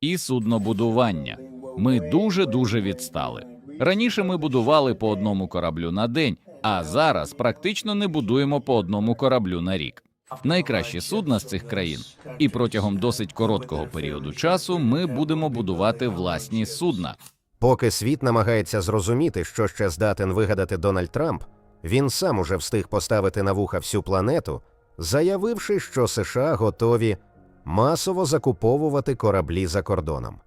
і суднобудування. Ми дуже дуже відстали. Раніше ми будували по одному кораблю на день, а зараз практично не будуємо по одному кораблю на рік. Найкращі судна з цих країн, і протягом досить короткого періоду часу ми будемо будувати власні судна. Поки світ намагається зрозуміти, що ще здатен вигадати Дональд Трамп, він сам уже встиг поставити на вуха всю планету, заявивши, що США готові масово закуповувати кораблі за кордоном.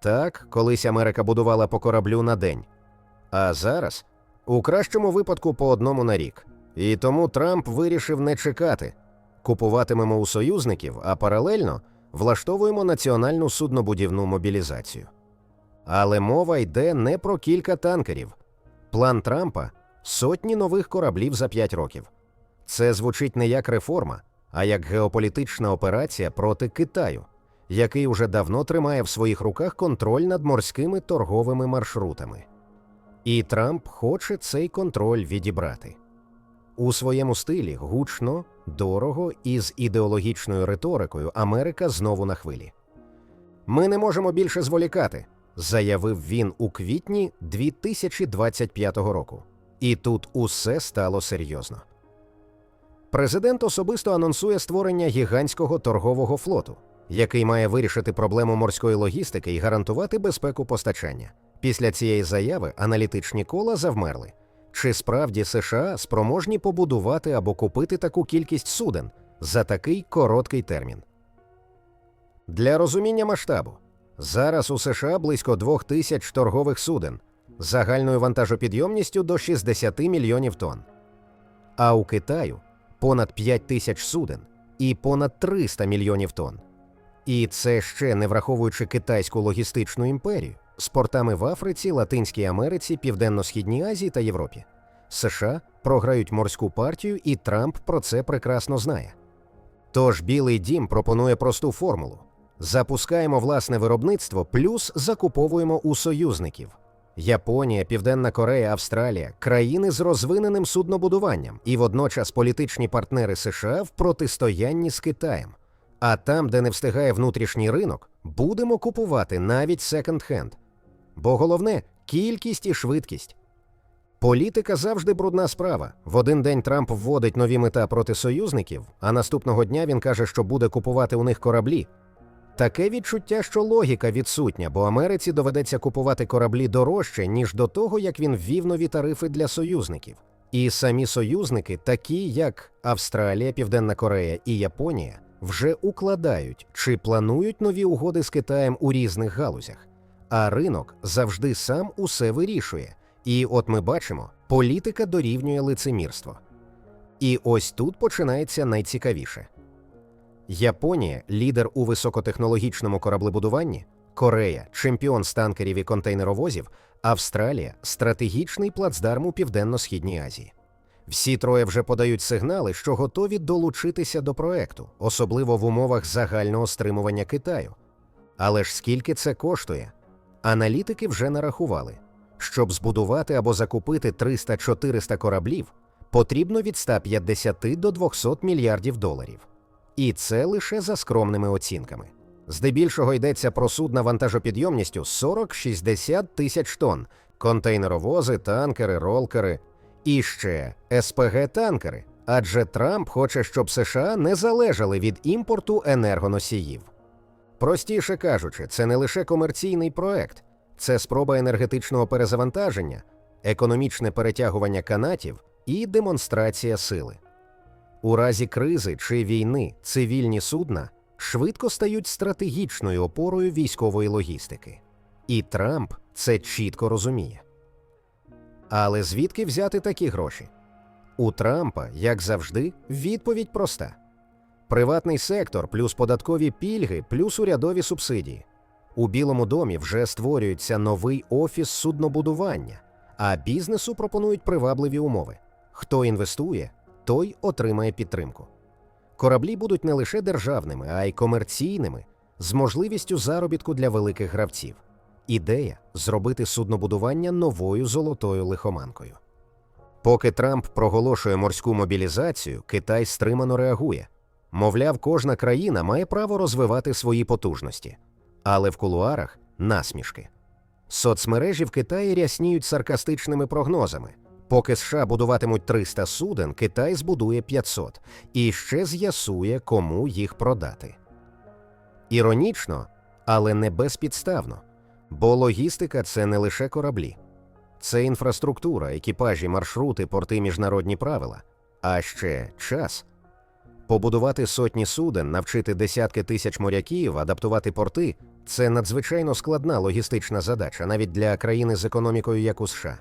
Так, колись Америка будувала по кораблю на день. А зараз, у кращому випадку, по одному на рік. І тому Трамп вирішив не чекати. Купуватимемо у союзників, а паралельно влаштовуємо національну суднобудівну мобілізацію. Але мова йде не про кілька танкерів. План Трампа сотні нових кораблів за п'ять років. Це звучить не як реформа, а як геополітична операція проти Китаю, який уже давно тримає в своїх руках контроль над морськими торговими маршрутами. І Трамп хоче цей контроль відібрати. У своєму стилі гучно, дорого і з ідеологічною риторикою Америка знову на хвилі. Ми не можемо більше зволікати, заявив він у квітні 2025 року. І тут усе стало серйозно. Президент особисто анонсує створення гігантського торгового флоту, який має вирішити проблему морської логістики і гарантувати безпеку постачання. Після цієї заяви аналітичні кола завмерли. Чи справді США спроможні побудувати або купити таку кількість суден за такий короткий термін? Для розуміння масштабу зараз у США близько двох тисяч торгових суден загальною вантажопідйомністю до 60 мільйонів тонн. А у Китаю понад 5 тисяч суден і понад 300 мільйонів тонн. І це ще не враховуючи китайську логістичну імперію з портами в Африці, Латинській Америці, Південно-Східній Азії та Європі. США програють морську партію, і Трамп про це прекрасно знає. Тож Білий дім пропонує просту формулу: запускаємо власне виробництво, плюс закуповуємо у союзників. Японія, Південна Корея, Австралія країни з розвиненим суднобудуванням і водночас політичні партнери США в протистоянні з Китаєм. А там, де не встигає внутрішній ринок, будемо купувати навіть секонд-хенд. Бо головне кількість і швидкість. Політика завжди брудна справа. В один день Трамп вводить нові мета проти союзників, а наступного дня він каже, що буде купувати у них кораблі. Таке відчуття, що логіка відсутня, бо Америці доведеться купувати кораблі дорожче, ніж до того, як він ввів нові тарифи для союзників. І самі союзники, такі як Австралія, Південна Корея і Японія, вже укладають чи планують нові угоди з Китаєм у різних галузях. А ринок завжди сам усе вирішує. І от ми бачимо, політика дорівнює лицемірство. І ось тут починається найцікавіше. Японія лідер у високотехнологічному кораблебудуванні, Корея чемпіон з танкерів і контейнеровозів, Австралія стратегічний плацдарм у Південно-Східній Азії. Всі троє вже подають сигнали, що готові долучитися до проекту, особливо в умовах загального стримування Китаю. Але ж скільки це коштує? Аналітики вже нарахували. Щоб збудувати або закупити 300-400 кораблів, потрібно від 150 до 200 мільярдів доларів. І це лише за скромними оцінками. Здебільшого йдеться про судна вантажопідйомністю 40-60 тисяч тонн, контейнеровози, танкери, ролкери і ще СПГ-танкери. Адже Трамп хоче, щоб США не залежали від імпорту енергоносіїв. Простіше кажучи, це не лише комерційний проект, це спроба енергетичного перезавантаження, економічне перетягування канатів і демонстрація сили. У разі кризи чи війни цивільні судна швидко стають стратегічною опорою військової логістики. І Трамп це чітко розуміє. Але звідки взяти такі гроші? У Трампа, як завжди, відповідь проста: приватний сектор плюс податкові пільги, плюс урядові субсидії. У Білому домі вже створюється новий офіс суднобудування, а бізнесу пропонують привабливі умови. Хто інвестує, той отримає підтримку. Кораблі будуть не лише державними, а й комерційними, з можливістю заробітку для великих гравців. Ідея зробити суднобудування новою золотою лихоманкою. Поки Трамп проголошує морську мобілізацію, Китай стримано реагує. Мовляв, кожна країна має право розвивати свої потужності. але в кулуарах насмішки. Соцмережі в Китаї рясніють саркастичними прогнозами. Поки США будуватимуть 300 суден, Китай збудує 500 і ще з'ясує, кому їх продати. Іронічно, але не безпідставно, бо логістика це не лише кораблі, це інфраструктура, екіпажі, маршрути, порти, міжнародні правила, а ще час. Побудувати сотні суден, навчити десятки тисяч моряків, адаптувати порти це надзвичайно складна логістична задача навіть для країни з економікою, як у США.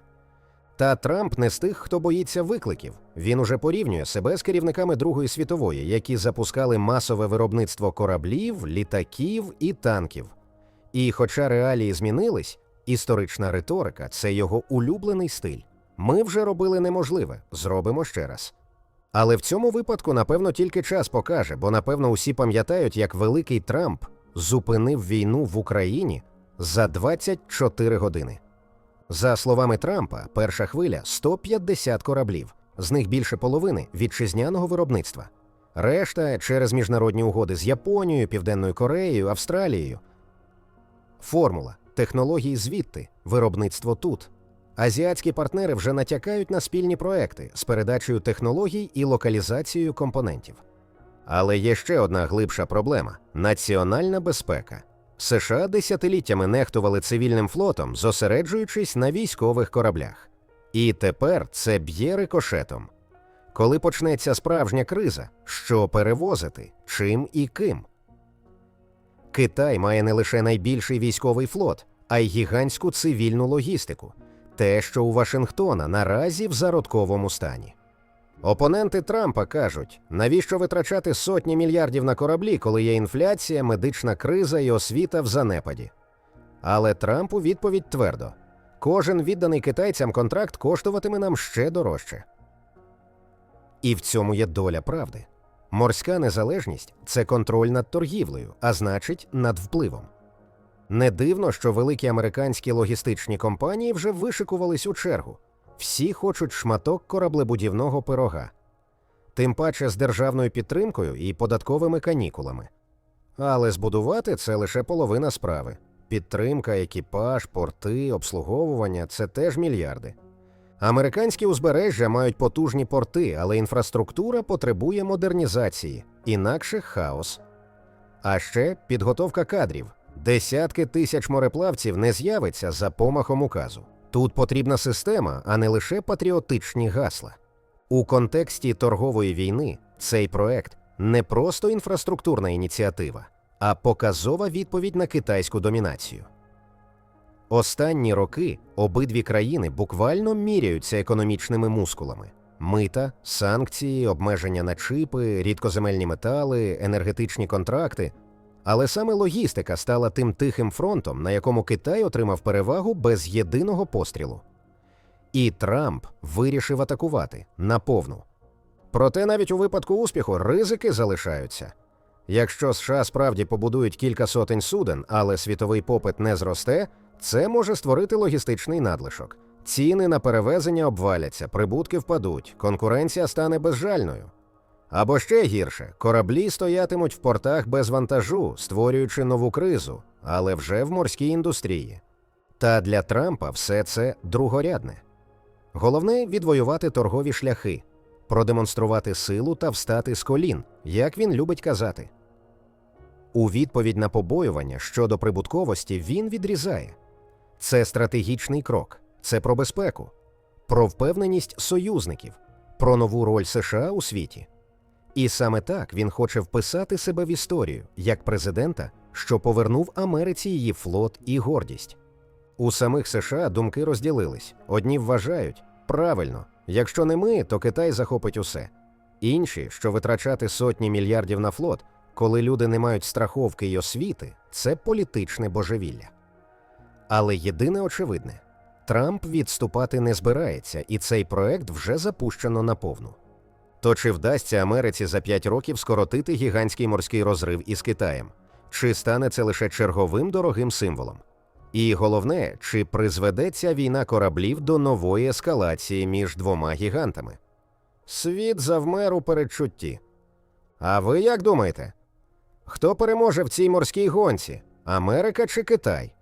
Та Трамп не з тих, хто боїться викликів. Він уже порівнює себе з керівниками Другої світової, які запускали масове виробництво кораблів, літаків і танків. І хоча реалії змінились, історична риторика це його улюблений стиль. Ми вже робили неможливе, зробимо ще раз. Але в цьому випадку, напевно, тільки час покаже, бо напевно усі пам'ятають, як великий Трамп зупинив війну в Україні за 24 години. За словами Трампа, перша хвиля 150 кораблів, з них більше половини вітчизняного виробництва. Решта через міжнародні угоди з Японією, Південною Кореєю, Австралією. Формула технології звідти, виробництво тут. Азіатські партнери вже натякають на спільні проекти з передачею технологій і локалізацією компонентів. Але є ще одна глибша проблема національна безпека. США десятиліттями нехтували цивільним флотом, зосереджуючись на військових кораблях. І тепер це б'є рикошетом. Коли почнеться справжня криза, що перевозити, чим і ким? Китай має не лише найбільший військовий флот, а й гігантську цивільну логістику, те, що у Вашингтона наразі в зародковому стані. Опоненти Трампа кажуть, навіщо витрачати сотні мільярдів на кораблі, коли є інфляція, медична криза і освіта в занепаді. Але Трамп у відповідь твердо: кожен відданий китайцям контракт коштуватиме нам ще дорожче. І в цьому є доля правди. Морська незалежність це контроль над торгівлею, а значить, над впливом. Не дивно, що великі американські логістичні компанії вже вишикувались у чергу. Всі хочуть шматок кораблебудівного пирога, тим паче з державною підтримкою і податковими канікулами. Але збудувати це лише половина справи. Підтримка, екіпаж, порти, обслуговування це теж мільярди. Американські узбережжя мають потужні порти, але інфраструктура потребує модернізації, інакше хаос. А ще підготовка кадрів. Десятки тисяч мореплавців не з'явиться за помахом указу. Тут потрібна система, а не лише патріотичні гасла. У контексті торгової війни цей проект не просто інфраструктурна ініціатива, а показова відповідь на китайську домінацію. Останні роки обидві країни буквально міряються економічними мускулами: мита, санкції, обмеження на чипи, рідкоземельні метали, енергетичні контракти. Але саме логістика стала тим тихим фронтом, на якому Китай отримав перевагу без єдиного пострілу. І Трамп вирішив атакувати наповну. Проте навіть у випадку успіху ризики залишаються. Якщо США справді побудують кілька сотень суден, але світовий попит не зросте, це може створити логістичний надлишок. Ціни на перевезення обваляться, прибутки впадуть, конкуренція стане безжальною. Або ще гірше, кораблі стоятимуть в портах без вантажу, створюючи нову кризу, але вже в морській індустрії. Та для Трампа все це другорядне. Головне відвоювати торгові шляхи, продемонструвати силу та встати з колін, як він любить казати. У відповідь на побоювання щодо прибутковості він відрізає це стратегічний крок, це про безпеку, про впевненість союзників, про нову роль США у світі. І саме так він хоче вписати себе в історію як президента, що повернув Америці її флот і гордість. У самих США думки розділились. Одні вважають правильно, якщо не ми, то Китай захопить усе. Інші, що витрачати сотні мільярдів на флот, коли люди не мають страховки й освіти, це політичне божевілля. Але єдине очевидне Трамп відступати не збирається, і цей проект вже запущено наповну. То чи вдасться Америці за 5 років скоротити гігантський морський розрив із Китаєм? Чи стане це лише черговим дорогим символом? І головне, чи призведе ця війна кораблів до нової ескалації між двома гігантами? Світ завмер у передчутті. А ви як думаєте? Хто переможе в цій морській гонці? Америка чи Китай?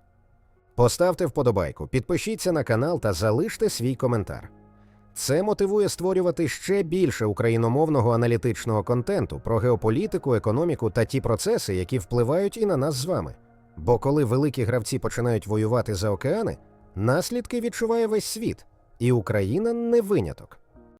Поставте вподобайку, підпишіться на канал та залиште свій коментар. Це мотивує створювати ще більше україномовного аналітичного контенту про геополітику, економіку та ті процеси, які впливають і на нас з вами. Бо коли великі гравці починають воювати за океани, наслідки відчуває весь світ, і Україна не виняток.